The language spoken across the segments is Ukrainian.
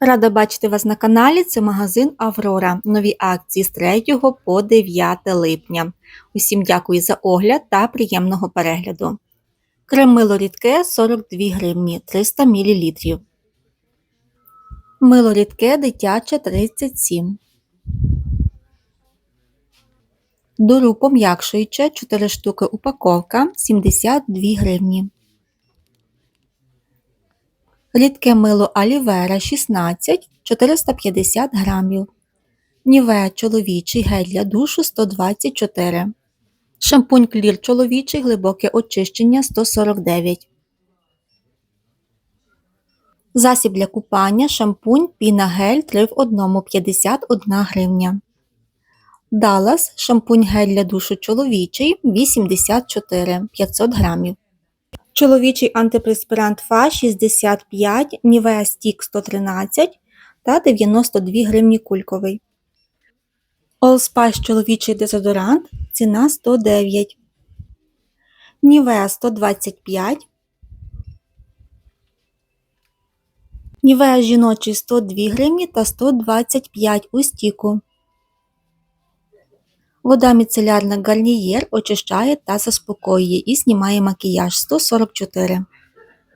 Рада бачити вас на каналі. Це магазин Аврора. Нові акції з 3 по 9 липня. Усім дякую за огляд та приємного перегляду. Крем мило рідке 42 гривні 300 мл. Мило рідке дитяче 37. Дуру пом'якшуюче 4 штуки упаковка 72 гривні. Рідке мило Алівера 16 450 грамів. Нівея чоловічий гель для душу 124. Шампунь клір чоловічий глибоке очищення 149. Засіб для купання шампунь піна гель 3 в 1 51 гривня. Далас шампунь гель для душу чоловічий 84 500 грамів. Чоловічий антипреспірант ФА 65, Нівеа Стік 113 та 92 гривні кульковий. Spice чоловічий дезодорант ціна 109. Нівеа 125. Нівеа жіночий 102 гривні та 125 у стіку. Вода міцелярна Гарнієр очищає та заспокоює і знімає макіяж 144.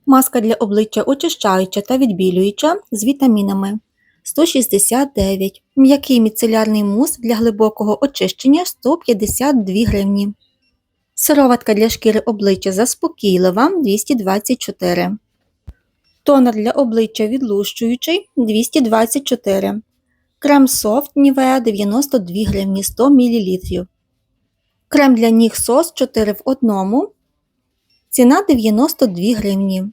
Маска для обличчя очищаюча та відбілююча з вітамінами 169. М'який міцелярний мус для глибокого очищення 152 гривні. Сироватка для шкіри обличчя заспокійлива 224. Тонер для обличчя відлущуючий 224. Крем софт Нівеа 92 гривні 100 мл. Крем для ніг сос 4 в 1. Ціна 92 гривні.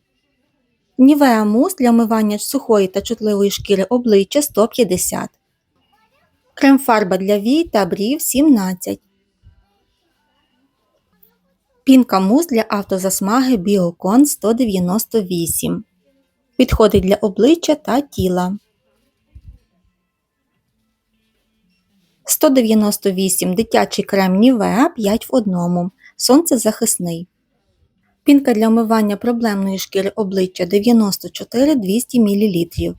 Нівеа мус для вмивання сухої та чутливої шкіри обличчя 150. Крем фарба для вій та брів 17. Пінка мус для автозасмаги Біокон 198. Підходить для обличчя та тіла. 198 дитячий крем Нівеа 5 в 1. Сонцезахисний. Пінка для вмивання проблемної шкіри обличчя 94 200 мл.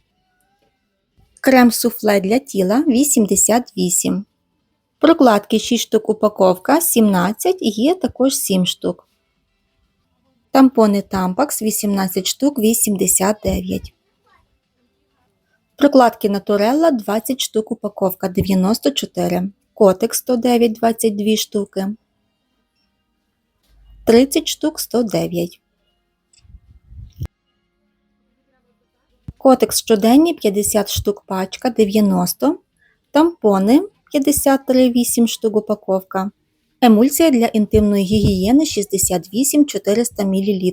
Крем суфле для тіла 88. Прокладки 6 штук упаковка 17 є також 7 штук. Тампони Tampax 18 штук 89. Прокладки Naturella 20 штук упаковка 94. Котик 109 22 штуки. 30 штук 109. Котекс щоденні 50 штук пачка 90. Тампони 53 8 штук упаковка. Емульсія для інтимної гігієни 68 400 мл.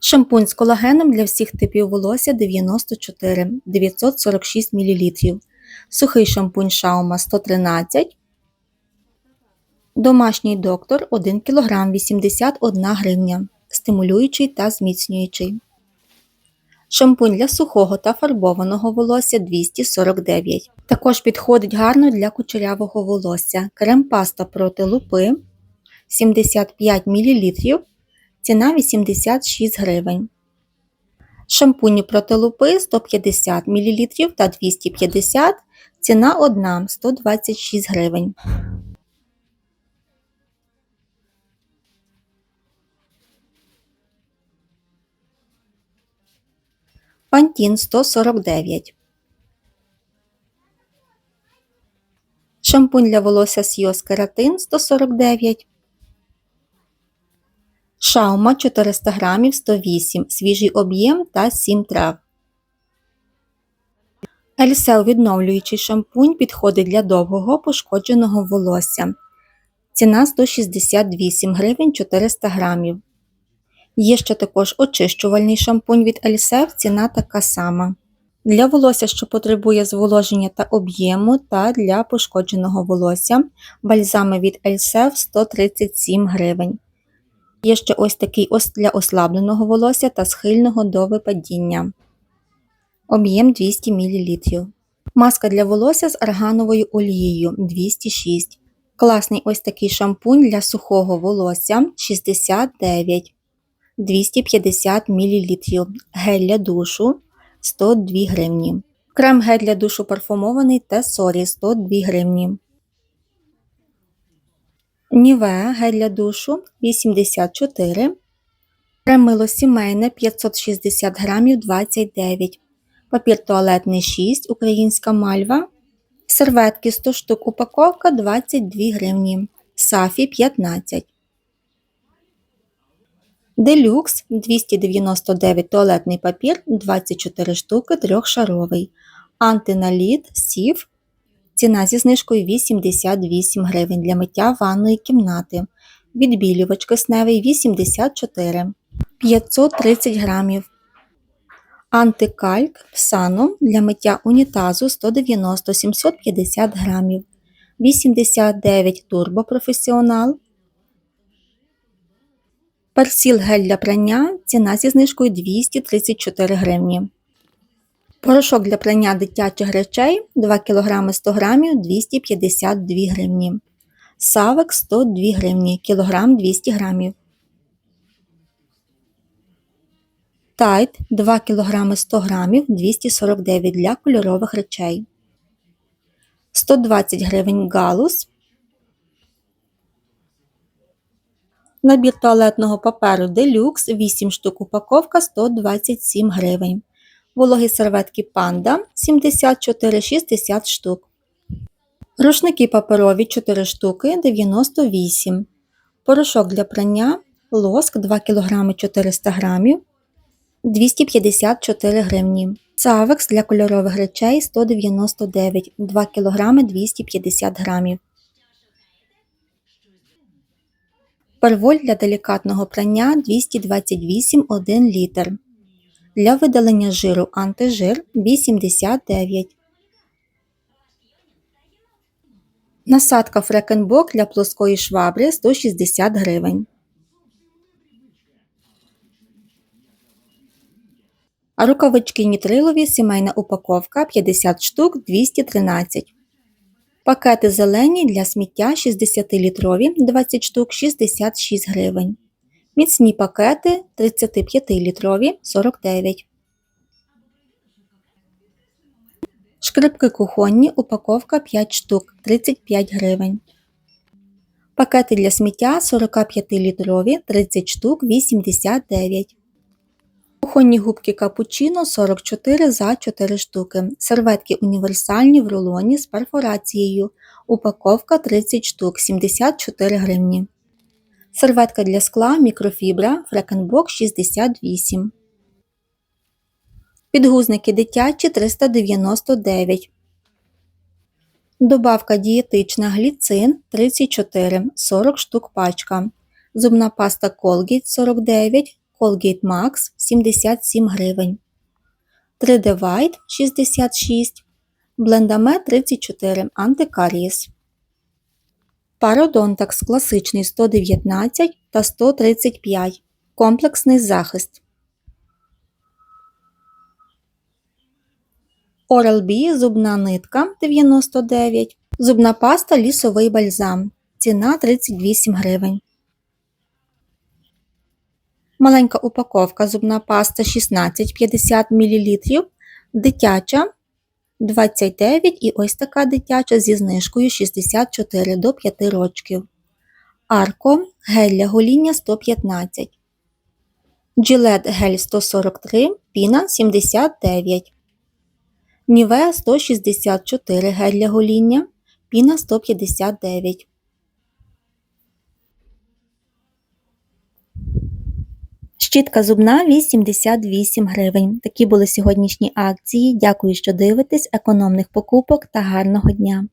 Шампунь з колагеном для всіх типів волосся 94 946 мл. Сухий шампунь Шаума 113. Домашній доктор 1 кг 81 гривня. Стимулюючий та зміцнюючий. Шампунь для сухого та фарбованого волосся 249. Також підходить гарно для кучерявого волосся. Крем-паста проти лупи 75 мл. Ціна 86 гривень. Шампуні проти лупи 150 мл та 250 ціна одна 126 гривень. Пантін 149. Шампунь для волосся Сйоз Кератин 149. Шаума 400 грамів 108, свіжий об'єм та 7 трав. Ельсел відновлюючий шампунь підходить для довгого пошкодженого волосся. Ціна 168 гривень 400 грамів. Є ще також очищувальний шампунь від Ельсев, ціна така сама. Для волосся, що потребує зволоження та об'єму, та для пошкодженого волосся бальзами від Ельсев 137 гривень. Є ще ось такий ось для ослабленого волосся та схильного до випадіння. Об'єм 200 мл. Маска для волосся з аргановою олією 206 Класний ось такий шампунь для сухого волосся 69 250 мл. Гель для душу 102 гривні. Крем гель для душу парфумований Тесорі 102 гривні. Нівеа гель для душу 84. Крем мило сімейне 560 грамів 29. Папір туалетний 6, українська мальва. Серветки 100 штук упаковка 22 гривні. Сафі 15. Делюкс 299 туалетний папір 24 штуки трьохшаровий. Антиналіт сів. Ціна зі знижкою 88 гривень для миття ванної кімнати. Відбілювач кисневий 84. 530 грамів. Антикальк Сано для миття унітазу 190 750 грамів. 89 Турбо Професіонал. Персіл гель для прання. Ціна зі знижкою 234 гривні. Порошок для прання дитячих речей 2 кг 100 г 252 гривні. Савек 102 гривні, кілограм 200 грамів. Тайт 2 кг 100 г 249 для кольорових речей. 120 гривень галус. Набір туалетного паперу Deluxe 8 штук упаковка 127 гривень. Вологі серветки Панда 74-60 штук. Рушники паперові 4 штуки 98. Порошок для прання лоск 2 кг 400 г 254 гривні. Цавекс для кольорових речей 199 2 кг 250 грамів. Перволь для делікатного прання 228 1 літр. Для видалення жиру антижир 89. Насадка Фрекенбок для плоскої швабри 160 гривень. А рукавички нітрилові сімейна упаковка 50 штук 213. Пакети зелені для сміття 60-літрові 20 штук 66 гривень. Міцні пакети 35-літрові 49. Шкрипки кухонні упаковка 5 штук 35 гривень. Пакети для сміття 45-літрові 30 штук 89. Кухонні губки капучино 44 за 4 штуки. Серветки універсальні в рулоні з перфорацією. Упаковка 30 штук 74 гривні. Серветка для скла мікрофібра Фрекенбок 68. Підгузники дитячі 399. Добавка дієтична гліцин 34 40 штук пачка. Зубна паста Colgate 49, Colgate Max 77 гривень. 3D White 66, Блендамет 34 антикарієс. Пародонтакс класичний 119 та 135. Комплексний захист. Oral-B зубна нитка 99. Зубна паста лісовий бальзам. Ціна 38 гривень. Маленька упаковка зубна паста 16-50 мл. Дитяча 29 і ось така дитяча зі знижкою 64 до 5 рочків. Арко гель для гоління 115. Джилет гель 143, піна 79. Ніве 164 гель для гоління, піна 159. Щітка зубна 88 гривень. Такі були сьогоднішні акції. Дякую, що дивитесь, економних покупок та гарного дня!